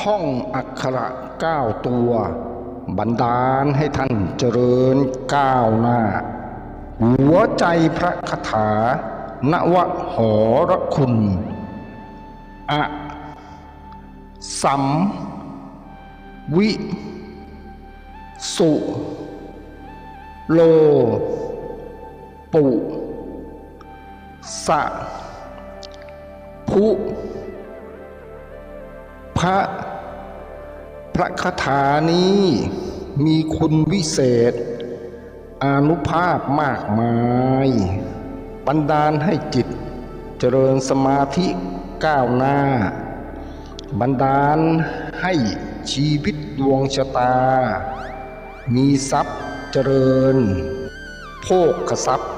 ท่องอักขระเก้าตัว บันดาลให้ท่านเจริญก้าวหน้า หัวใจพระคาถา นวหอรคุณ อะสัม วิ สุ โล ปุ สะพุ พระพระคาถานี้มีคุณวิเศษ อานุภาพมากมายบันดาลให้จิตเจริญสมาธิก้าวหน้า บันดาลให้ชีวิตดวงชะตา มีทรัพย์เจริญ โภคทรัพย์